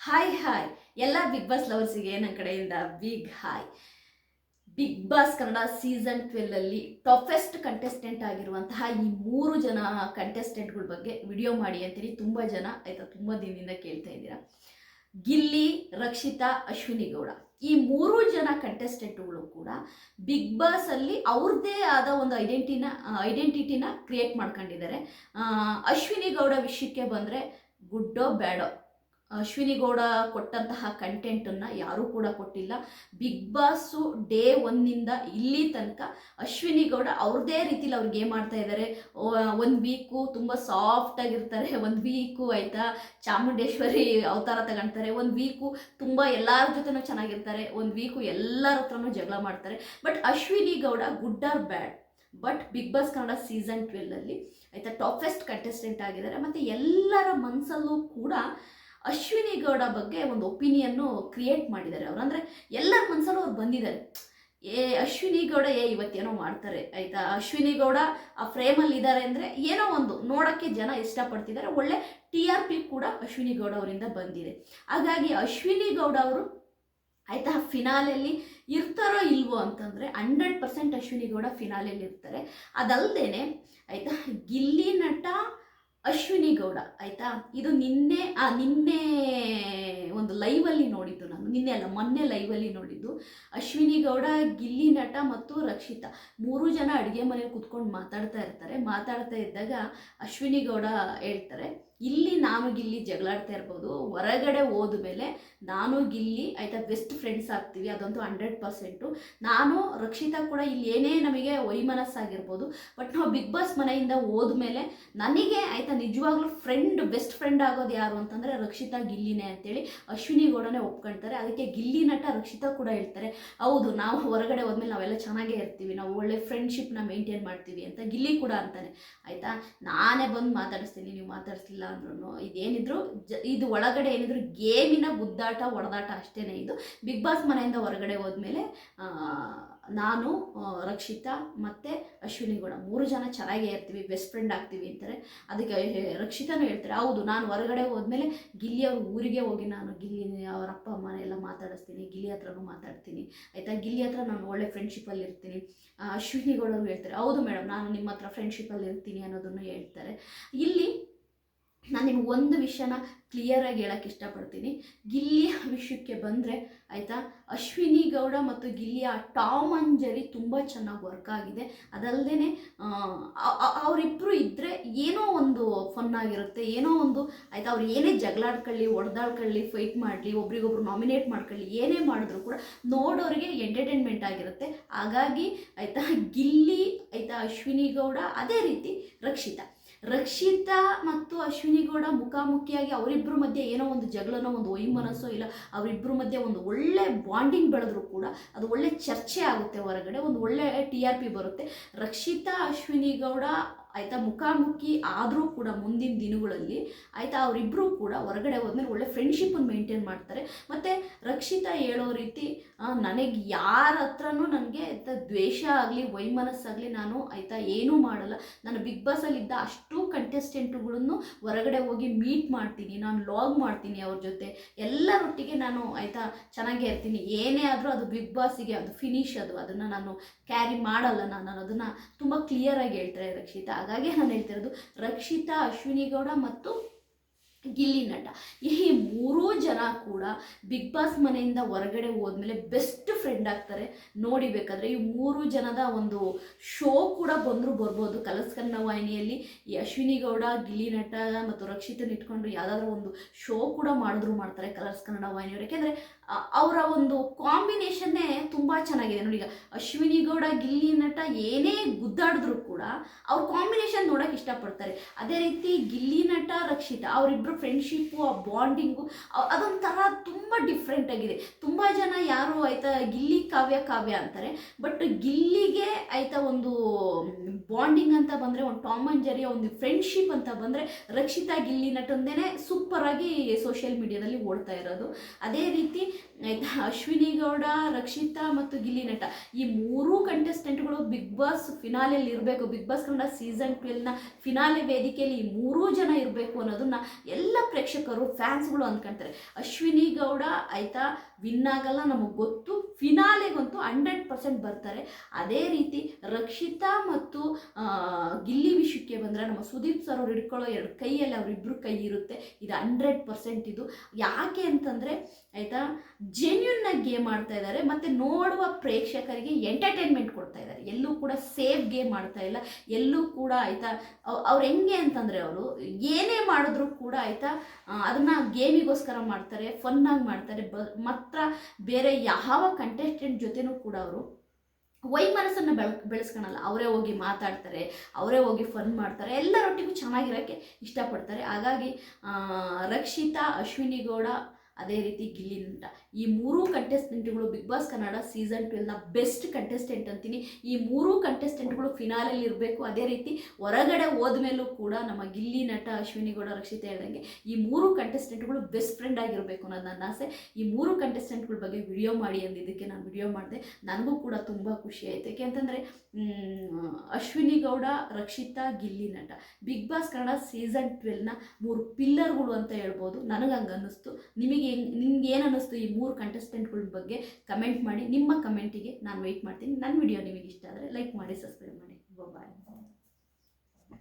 Hi hi ಎಲ್ಲ big boss ಲವರ್ಸಿಗೆ ನನ್ನ ಕಡೆಯಿಂದ big hi big boss Kannada season twelve ಅಲ್ಲಿ ಟಫೆಸ್ಟ್ ಕಂಟೆಸ್ಟೆಂಟ್ ಆಗಿರುವಂತಹ ಈ ಮೂರು ಜನ ಕಂಟೆಸ್ಟೆಂಟ್ಗಳ ಬಗ್ಗೆ ವಿಡಿಯೋ ಮಾಡಿ ಅಂತೇಳಿ ತುಂಬ ಜನ, ಆಯ್ತಾ? ತುಂಬ ದಿನದಿಂದ ಕೇಳ್ತಾ ಇದ್ದೀರಾ. ಗಿಲ್ಲಿ, ರಕ್ಷಿತಾ, ಅಶ್ವಿನಿ ಗೌಡ. ಈ ಮೂರು ಜನ ಕಂಟೆಸ್ಟೆಂಟ್ಗಳು ಕೂಡ ಬಿಗ್ ಬಾಸ್ ಅಲ್ಲಿ ಅವ್ರದ್ದೇ ಆದ ಒಂದು ಐಡೆಂಟಿನ ಐಡೆಂಟಿಟಿನ ಕ್ರಿಯೇಟ್ ಮಾಡ್ಕೊಂಡಿದ್ದಾರೆ. ಅಶ್ವಿನಿ ಗೌಡ ವಿಷಯಕ್ಕೆ ಬಂದರೆ ಗುಡ್ಡೋ, ಬ್ಯಾಡೋ? ಅಶ್ವಿನಿ ಗೌಡ ಕೊಟ್ಟಂತಹ ಕಂಟೆಂಟನ್ನು ಯಾರೂ ಕೂಡ ಕೊಟ್ಟಿಲ್ಲ. ಬಿಗ್ ಬಾಸು ಡೇ ಒನ್ನಿಂದ ಇಲ್ಲಿ ತನಕ ಅಶ್ವಿನಿ ಗೌಡ ಅವ್ರದ್ದೇ ರೀತಿಲಿ ಅವ್ರು ಗೇಮ್ ಆಡ್ತಾ ಇದ್ದಾರೆ ಒಂದು ವೀಕು ತುಂಬ ಸಾಫ್ಟಾಗಿರ್ತಾರೆ ಒಂದು ವೀಕು ಆಯಿತಾ? ಚಾಮುಂಡೇಶ್ವರಿ ಅವತಾರ ತಗೊಳ್ತಾರೆ ಒಂದು ವೀಕು ತುಂಬ ಎಲ್ಲರ ಜೊತೆನೂ ಚೆನ್ನಾಗಿರ್ತಾರೆ, ಒಂದು ವೀಕು ಎಲ್ಲರ ಹತ್ರನೂ ಜಗಳ ಮಾಡ್ತಾರೆ. But Ashwini Gowda good or bad. But big boss Kannada season ಟ್ವೆಲ್ಲಲ್ಲಿ ಆಯಿತಾ ಟಾಪೆಸ್ಟ್ ಕಂಟೆಸ್ಟೆಂಟ್ ಆಗಿದ್ದಾರೆ. ಮತ್ತು ಎಲ್ಲರ ಮನಸ್ಸಲ್ಲೂ ಕೂಡ ಅಶ್ವಿನಿ ಗೌಡ ಬಗ್ಗೆ ಒಂದು ಒಪಿನಿಯನ್ನು ಕ್ರಿಯೇಟ್ ಮಾಡಿದ್ದಾರೆ ಅವರು. ಅಂದರೆ ಎಲ್ಲರ ಮನಸ್ಸಲ್ಲೂ ಅವ್ರು ಬಂದಿದ್ದಾರೆ. ಏ, ಅಶ್ವಿನಿ ಗೌಡ ಏ, ಇವತ್ತೇನೋ ಮಾಡ್ತಾರೆ, ಆಯಿತಾ? ಅಶ್ವಿನಿ ಗೌಡ ಆ ಫ್ರೇಮಲ್ಲಿ ಇದ್ದಾರೆ ಅಂದರೆ ಏನೋ ಒಂದು ನೋಡೋಕ್ಕೆ ಜನ ಇಷ್ಟಪಡ್ತಿದ್ದಾರೆ. ಒಳ್ಳೆ ಟಿ ಆರ್ ಪಿ ಕೂಡ ಅಶ್ವಿನಿ ಗೌಡ ಅವರಿಂದ ಬಂದಿದೆ. ಹಾಗಾಗಿ ಅಶ್ವಿನಿ ಗೌಡ ಅವರು ಆಯಿತಾ ಫಿನಾಲೆಯಲ್ಲಿ ಇರ್ತಾರೋ ಇಲ್ವೋ ಅಂತಂದರೆ ಹಂಡ್ರೆಡ್ ಪರ್ಸೆಂಟ್ ಅಶ್ವಿನಿ ಗೌಡ ಫಿನಾಲೆಯಲ್ಲಿ ಇರ್ತಾರೆ. ಅದಲ್ಲದೆ ಆಯಿತಾ, ಗಿಲ್ಲಿ ನಟ ಅಶ್ವಿನಿ ಗೌಡ, ಆಯಿತಾ? ಇದು ನಿನ್ನೆ, ಆ, ನಿನ್ನೆ ಒಂದು ಲೈವಲ್ಲಿ ನೋಡಿದ್ದು ನಾನು. ನಿನ್ನೆ ಅಲ್ಲ, ಮೊನ್ನೆ ಲೈವಲ್ಲಿ ನೋಡಿದ್ದು. ಅಶ್ವಿನಿ ಗೌಡ, ಗಿಲ್ಲಿ ನಟ ಮತ್ತು ರಕ್ಷಿತಾ. ಮೂರು ಜನ ಅಡುಗೆ ಮನೇಲಿ ಕುತ್ಕೊಂಡು ಮಾತಾಡ್ತಾ ಇರ್ತಾರೆ. ಮಾತಾಡ್ತಾ ಇದ್ದಾಗ ಅಶ್ವಿನಿ ಗೌಡ ಹೇಳ್ತಾರೆ ಇಲ್ಲಿ ನಾನು ಗಿಲ್ಲಿ ಜಗಳಾಡ್ತಾ ಇರ್ಬೋದು, ಹೊರಗಡೆ ಹೋದ್ಮೇಲೆ ನಾನು ಗಿಲ್ಲಿ, ಆಯಿತಾ ಬೆಸ್ಟ್ ಫ್ರೆಂಡ್ಸ್ ಆಗ್ತೀವಿ ಅದಂತೂ ಹಂಡ್ರೆಡ್ ಪರ್ಸೆಂಟು ನಾನು, ರಕ್ಷಿತಾ ಕೂಡ ಇಲ್ಲಿ ಏನೇ ನಮಗೆ ವೈಮನಸ್ಸಾಗಿರ್ಬೋದು ಬಟ್ ನಾವು ಬಿಗ್ ಬಾಸ್ ಮನೆಯಿಂದ ಹೋದ್ಮೇಲೆ ನನಗೆ, ಆಯಿತಾ, ನಿಜವಾಗ್ಲೂ ಫ್ರೆಂಡ್ ಬೆಸ್ಟ್ ಫ್ರೆಂಡ್ ಆಗೋದು ಯಾರು ಅಂತಂದರೆ ರಕ್ಷಿತಾ ಗಿಲ್ಲಿನೇ ಅಂತೇಳಿ ಅಶ್ವಿನಿ ಗೌಡನೇ ಒಪ್ಕೊಳ್ತಾರೆ ಅದಕ್ಕೆ ಗಿಲ್ಲಿ ನಟ ರಕ್ಷಿತಾ ಕೂಡ ಹೇಳ್ತಾರೆ, ಹೌದು, ನಾವು ಹೊರಗಡೆ ಹೋದ್ಮೇಲೆ ನಾವೆಲ್ಲ ಚೆನ್ನಾಗೇ ಇರ್ತೀವಿ, ನಾವು ಒಳ್ಳೆ ಫ್ರೆಂಡ್ಶಿಪ್ನ ಮೇಂಟೈನ್ ಮಾಡ್ತೀವಿ ಅಂತ ಗಿಲ್ಲಿ ಕೂಡ ಅಂತಾನೆ. ಆಯಿತಾ, ನಾನೇ ಬಂದು ಮಾತಾಡಿಸ್ತೀನಿ, ನೀವು ಮಾತಾಡಿಸ್ಲಿಲ್ಲ ಅಂದ್ರೂ ಇದೇನಿದ್ರು ಜ ಇದು ಒಳಗಡೆ ಏನಿದ್ರು ಗೇಮಿನ ಗುದ್ದಾಟ ಹೊಡೆದಾಟ ಅಷ್ಟೇ ಇದು. ಬಿಗ್ ಬಾಸ್ ಮನೆಯಿಂದ ಹೊರಗಡೆ ಹೋದ್ಮೇಲೆ ನಾನು ರಕ್ಷಿತಾ ಮತ್ತು ಅಶ್ವಿನಿ ಕೂಡ ಮೂರು ಜನ ಚೆನ್ನಾಗೇ ಇರ್ತೀವಿ ಬೆಸ್ಟ್ ಫ್ರೆಂಡ್ ಆಗ್ತೀವಿ ಅಂತಾರೆ. ಅದಕ್ಕೆ ರಕ್ಷಿತಾನು ಹೇಳ್ತಾರೆ ಹೌದು ನಾನು ಹೊರಗಡೆ ಹೋದ್ಮೇಲೆ ಗಿಲ್ಲಿ ಅವ್ರ ಊರಿಗೆ ಹೋಗಿ ನಾನು ಗಿಲ್ಲಿ ಅವ್ರ ಅಪ್ಪ ಅಮ್ಮನ ಎಲ್ಲ ಮಾತಾಡಿಸ್ತೀನಿ ಗಿಲ್ಲಿ ಹತ್ರನೂ ಮಾತಾಡ್ತೀನಿ. ಆಯಿತಾ? ಗಿಲ್ಲಿ ಹತ್ರ ನಾನು ಒಳ್ಳೆ ಫ್ರೆಂಡ್ಶಿಪ್ಪಲ್ಲಿ ಇರ್ತೀನಿ. ಆ, ಅಶ್ವಿನಿ ಗೌಡರು ಹೇಳ್ತಾರೆ ಹೌದು ಮೇಡಮ್ ನಾನು ನಿಮ್ಮ ಹತ್ರ ಫ್ರೆಂಡ್ಶಿಪ್ಪಲ್ಲಿ ಇರ್ತೀನಿ ಅನ್ನೋದನ್ನು ಹೇಳ್ತಾರೆ. ಇಲ್ಲಿ ನಾನು ನಿಮ್ಗೆ ಒಂದು ವಿಷಯನ ಕ್ಲಿಯರಾಗಿ ಹೇಳಕ್ಕೆ ಇಷ್ಟಪಡ್ತೀನಿ. ಗಿಲ್ಲಿಯ ವಿಷಯಕ್ಕೆ ಬಂದರೆ ಆಯಿತಾ, ಅಶ್ವಿನಿ ಗೌಡ ಮತ್ತು ಗಿಲ್ಲಿಯ ಟಾಮ್ ಅಂಜರಿ ಜೆರಿ ತುಂಬ ಚೆನ್ನಾಗಿ ವರ್ಕ್ ಆಗಿದೆ. ಅದಲ್ಲದೆ ಅವರಿಬ್ಬರು ಇದ್ದರೆ ಏನೋ ಒಂದು ಫನ್ ಆಗಿರುತ್ತೆ, ಏನೋ ಒಂದು ಆಯಿತಾ, ಅವ್ರು ಏನೇ ಜಗಳಾಡ್ಕೊಳ್ಳಿ ಹೊಡೆದಾಡ್ಕೊಳ್ಳಿ ಫೈಟ್ ಮಾಡಲಿ, ಒಬ್ರಿಗೊಬ್ರು ನಾಮಿನೇಟ್ ಮಾಡ್ಕೊಳ್ಳಿ, ಏನೇ ಮಾಡಿದ್ರು ಕೂಡ ನೋಡೋರಿಗೆ ಎಂಟರ್ಟೈನ್ಮೆಂಟ್ ಆಗಿರುತ್ತೆ. ಹಾಗಾಗಿ ಆಯಿತಾ, ಗಿಲ್ಲಿ, ಆಯಿತಾ, ಅಶ್ವಿನಿ ಗೌಡ ಅದೇ ರೀತಿ ರಕ್ಷಿತಾ. ರಕ್ಷಿತಾ ಮತ್ತು ಅಶ್ವಿನಿ ಗೌಡ ಮುಖಾಮುಖಿಯಾಗಿ ಅವರಿಬ್ಬರ ಮಧ್ಯೆ ಏನೋ ಒಂದು ಜಗಳನೋ ಒಂದು ವೈಮನಸ್ಸೋ ಇಲ್ಲ ಅವರಿಬ್ಬರ ಮಧ್ಯೆ ಒಂದು ಒಳ್ಳೆ ಬಾಂಡಿಂಗ್ ಬೆಳೆದ್ರು ಕೂಡ ಅದು ಒಳ್ಳೆ ಚರ್ಚೆ ಆಗುತ್ತೆ ಹೊರಗಡೆ, ಒಂದು ಒಳ್ಳೆ ಟಿ ಆರ್ ಪಿ ಬರುತ್ತೆ. ರಕ್ಷಿತಾ ಅಶ್ವಿನಿ ಗೌಡ ಆಯಿತಾ, ಮುಖಾಮುಖಿ ಆದರೂ ಕೂಡ ಮುಂದಿನ ದಿನಗಳಲ್ಲಿ ಆಯಿತಾ ಅವರಿಬ್ಬರು ಕೂಡ ಹೊರಗಡೆ ಹೋದ್ಮೇಲೆ ಒಳ್ಳೆ ಫ್ರೆಂಡ್ಶಿಪ್ಪನ್ನು ಮೇಂಟೈನ್ ಮಾಡ್ತಾರೆ. ಮತ್ತು ರಕ್ಷಿತಾ ಹೇಳೋ ರೀತಿ ನನಗೆ ಯಾರ ಹತ್ರನೂ ನನಗೆ ಆಯಿತಾ ದ್ವೇಷ ಆಗಲಿ ವೈಮನಸ್ಸಾಗಲಿ ನಾನು ಆಯಿತಾ ಏನೂ ಮಾಡಲ್ಲ. ನಾನು ಬಿಗ್ ಬಾಸಲ್ಲಿದ್ದ ಅಷ್ಟು ಕಂಟೆಸ್ಟೆಂಟ್ಗಳನ್ನು ಹೊರಗಡೆ ಹೋಗಿ ಮೀಟ್ ಮಾಡ್ತೀನಿ, ನಾನು ಲಾಗ್ ಮಾಡ್ತೀನಿ ಅವ್ರ ಜೊತೆ. ಎಲ್ಲರೊಟ್ಟಿಗೆ ನಾನು ಆಯಿತಾ ಚೆನ್ನಾಗೇ ಇರ್ತೀನಿ. ಏನೇ ಆದರೂ ಅದು ಬಿಗ್ ಬಾಸಿಗೆ ಅದು ಫಿನಿಶ್ ಅದು. ಅದನ್ನು ನಾನು ಕ್ಯಾರಿ ಮಾಡಲ್ಲ ನಾನು. ಅದನ್ನು ತುಂಬ ಕ್ಲಿಯರಾಗಿ ಹೇಳ್ತಾರೆ ರಕ್ಷಿತಾ. ಹಾಗಾಗಿ ನಾನು ಹೇಳ್ತಿರೋದು ರಕ್ಷಿತಾ ಅಶ್ವಿನಿ ಗೌಡ ಮತ್ತು ಗಿಲ್ಲಿ ನಟ. ಈ ಮೂರೂ ಜನ ಕೂಡ ಬಿಗ್ ಬಾಸ್ ಮನೆಯಿಂದ ಹೊರಗಡೆ ಹೋದ್ಮೇಲೆ ಬೆಸ್ಟ್ ಫ್ರೆಂಡ್ ಆಗ್ತಾರೆ. ನೋಡಿ ಬೇಕಾದ್ರೆ ಈ ಮೂರು ಜನದ ಒಂದು ಶೋ ಕೂಡ ಬಂದರೂ ಬರ್ಬೋದು. ಕಲರ್ಸ್ ಕನ್ನಡ ವಾಹಿನಿಯಲ್ಲಿ ಈ ಅಶ್ವಿನಿ ಗೌಡ ಗಿಲಿ ನಟ ಮತ್ತು ರಕ್ಷಿತನ ಇಟ್ಕೊಂಡು ಯಾವುದಾದ್ರೂ ಒಂದು ಶೋ ಕೂಡ ಮಾಡಿದ್ರು ಮಾಡ್ತಾರೆ ಕಲರ್ಸ್ ಕನ್ನಡ ವಾಹಿನಿಯವರು. ಯಾಕೆಂದರೆ ಅವರ ಒಂದು ಕಾಂಬಿನೇಷನ್ನೇ ತುಂಬ ಚೆನ್ನಾಗಿದೆ. ನೋಡಿ ಈಗ ಅಶ್ವಿನಿ ಗೌಡ, ಗಿಲ್ಲಿ ನಟ ಏನೇ ಗುದ್ದಾಡಿದ್ರು ಕೂಡ ಅವ್ರ ಕಾಂಬಿನೇಷನ್ ನೋಡೋಕೆ ಇಷ್ಟಪಡ್ತಾರೆ. ಅದೇ ರೀತಿ ಗಿಲ್ಲಿ ನಟ, ರಕ್ಷಿತ ಅವರಿಬ್ಬರು ಫ್ರೆಂಡ್ಶಿಪ್ಪು ಆ ಬಾಂಡಿಂಗು ಅದೊಂಥರ ತುಂಬ ಡಿಫ್ರೆಂಟ್ ಆಗಿದೆ. ತುಂಬ ಜನ ಯಾರು ಆಯಿತಾ ಗಿಲ್ಲಿ ಕಾವ್ಯ ಕಾವ್ಯ ಅಂತಾರೆ ಬಟ್ ಗಿಲ್ಲಿಗೆ ಆಯಿತಾ ಒಂದು ಬಾಂಡಿಂಗ್ ಅಂತ ಬಂದರೆ, ಒಂದು ಟಾಮ್ ಅಂಡ್ ಜೆರಿಯ ಒಂದು ಫ್ರೆಂಡ್ಶಿಪ್ ಅಂತ ಬಂದರೆ, ರಕ್ಷಿತಾ ಗಿಲ್ಲಿ ನಟಂದೇ ಸೂಪರಾಗಿ ಸೋಷಿಯಲ್ ಮೀಡಿಯಾದಲ್ಲಿ ಓಡ್ತಾ ಇರೋದು. ಅದೇ ರೀತಿ ಆಯ್ತಾ ಅಶ್ವಿನಿ ಗೌಡ, ರಕ್ಷಿತಾ ಮತ್ತು ಗಿಲ್ಲಿ ನಟ. ಈ ಮೂರೂ ಕಂಟೆಸ್ಟೆಂಟ್ಗಳು ಬಿಗ್ ಬಾಸ್ ಫಿನಾಲೆಯಲ್ಲಿ ಇರಬೇಕು. ಬಿಗ್ ಬಾಸ್ ಕನ್ನಡ ಸೀಸನ್ ಟ್ವೆಲ್ನ ಫಿನಾಲೆ ವೇದಿಕೆಯಲ್ಲಿ ಈ ಮೂರೂ ಜನ ಇರಬೇಕು ಅನ್ನೋದನ್ನ ಎಲ್ಲ ಪ್ರೇಕ್ಷಕರು ಫ್ಯಾನ್ಸ್ಗಳು ಅಂದ್ಕೊಂತಾರೆ. ಅಶ್ವಿನಿ ಗೌಡ ಆಯ್ತಾ? ವಿನ್ ಆಗಲ್ಲ, ನಮಗೆ ಗೊತ್ತು. ಫಿನಾಲೆಗಂತೂ ಹಂಡ್ರೆಡ್ ಪರ್ಸೆಂಟ್ ಬರ್ತಾರೆ. ಅದೇ ರೀತಿ ರಕ್ಷಿತಾ ಮತ್ತು ಗಿಲ್ಲಿ ವಿಷಯಕ್ಕೆ ಬಂದರೆ ನಮ್ಮ ಸುದೀಪ್ ಸರ್ ಅವ್ರು ಹಿಡ್ಕೊಳ್ಳೋ ಎರಡು ಕೈಯಲ್ಲಿ ಅವರಿಬ್ಬರು ಕೈ ಇರುತ್ತೆ. ಇದು ಹಂಡ್ರೆಡ್ ಪರ್ಸೆಂಟ್ ಇದು. ಯಾಕೆ ಅಂತಂದರೆ, ಆಯಿತಾ ಜೆನ್ಯೂನ್ ಆಗಿ ಗೇಮ್ ಆಡ್ತಾ ಇದ್ದಾರೆ ಮತ್ತು ನೋಡುವ ಪ್ರೇಕ್ಷಕರಿಗೆ ಎಂಟರ್ಟೈನ್ಮೆಂಟ್ ಕೊಡ್ತಾ ಇದ್ದಾರೆ ಎಲ್ಲೂ ಕೂಡ ಸೇಫ್ ಗೇಮ್ ಮಾಡ್ತಾ ಇಲ್ಲ. ಎಲ್ಲೂ ಕೂಡ, ಆಯಿತಾ ಅವ್ರು ಹೆಂಗೆ ಅಂತಂದರೆ ಅವರು ಏನೇ ಮಾಡಿದ್ರು ಕೂಡ, ಆಯಿತಾ ಅದನ್ನು ಗೇಮಿಗೋಸ್ಕರ ಮಾಡ್ತಾರೆ, ಫನ್ನಾಗಿ ಮಾಡ್ತಾರೆ. ಬ ಮಾತ್ರ ಬೇರೆ ಯಾವ ಕಂಟೆಸ್ಟೆಂಟ್ ಜೊತೆನೂ ಕೂಡ ಅವರು ವೈಮನಸ್ಸನ್ನು ಬೆಳ, ಬೆಳೆಸ್ಕೊಳಲ್ಲ. ಅವರೇ ಹೋಗಿ ಮಾತಾಡ್ತಾರೆ, ಅವರೇ ಹೋಗಿ ಫನ್ ಮಾಡ್ತಾರೆ, ಎಲ್ಲರೊಟ್ಟಿಗೂ ಚೆನ್ನಾಗಿರೋಕ್ಕೆ ಇಷ್ಟಪಡ್ತಾರೆ. ಹಾಗಾಗಿ ರಕ್ಷಿತಾ, ಅಶ್ವಿನಿ ಗೌಡ ಅದೇ ರೀತಿ ಗಿಲ್ಲಿ ನಟ. ಈ ಮೂರು ಕಂಟೆಸ್ಟೆಂಟ್ಗಳು ಬಿಗ್ ಬಾಸ್ ಕನ್ನಡ ಸೀಸನ್ ಟ್ವೆಲ್ನ ಬೆಸ್ಟ್ ಕಂಟೆಸ್ಟೆಂಟ್ ಅಂತೀನಿ. ಈ ಮೂರು ಕಂಟೆಸ್ಟೆಂಟ್ಗಳು ಫಿನಾಲಲ್ಲಿ ಇರಬೇಕು. ಅದೇ ರೀತಿ ಹೊರಗಡೆ ಹೋದ್ಮೇಲೂ ಕೂಡ ನಮ್ಮ ಗಿಲ್ಲಿ ನಟ ಅಶ್ವಿನಿ ಗೌಡ, ರಕ್ಷಿತಾ ಹೇಳ್ದಂಗೆ ಈ ಮೂರು ಕಂಟೆಸ್ಟೆಂಟ್ಗಳು ಬೆಸ್ಟ್ ಫ್ರೆಂಡ್ ಆಗಿರಬೇಕು ಅನ್ನೋದು ನನ್ನ ಆಸೆ. ಈ ಮೂರು ಕಂಟೆಸ್ಟೆಂಟ್ಗಳ ಬಗ್ಗೆ ವಿಡಿಯೋ ಮಾಡಿ ಅಂದಿದ್ದಕ್ಕೆ ನಾನು ವಿಡಿಯೋ ಮಾಡಿದೆ. ನನಗೂ ಕೂಡ ತುಂಬ ಖುಷಿ ಆಯಿತು. ಯಾಕೆ ಅಂತಂದರೆ Ashwini Gowda, Rakshita, Gilli Nata. Big boss Kannada season ಟ್ವೆಲ್ನ ಮೂರು ಪಿಲ್ಲರ್ಗಳು ಅಂತ ಹೇಳ್ಬೋದು. ನನಗೆ ಹಂಗೆ ಅನ್ನಿಸ್ತು ನಿಮಗೆ ನಿಮ್ಗೆ ಏನು ಅನ್ನಿಸ್ತು ಈ ಮೂರು ಕಂಟೆಸ್ಟೆಂಟ್ಗಳ ಬಗ್ಗೆ? ಕಮೆಂಟ್ ಮಾಡಿ. ನಿಮ್ಮ ಕಮೆಂಟಿಗೆ ನಾನು ವೆಯ್ಟ್ ಮಾಡ್ತೀನಿ. ನನ್ನ ವಿಡಿಯೋ ನಿಮಗೆ ಇಷ್ಟ ಆದರೆ ಲೈಕ್ ಮಾಡಿ ಸಬ್ಸ್ಕ್ರೈಬ್ ಮಾಡಿ. ಬಾಯ್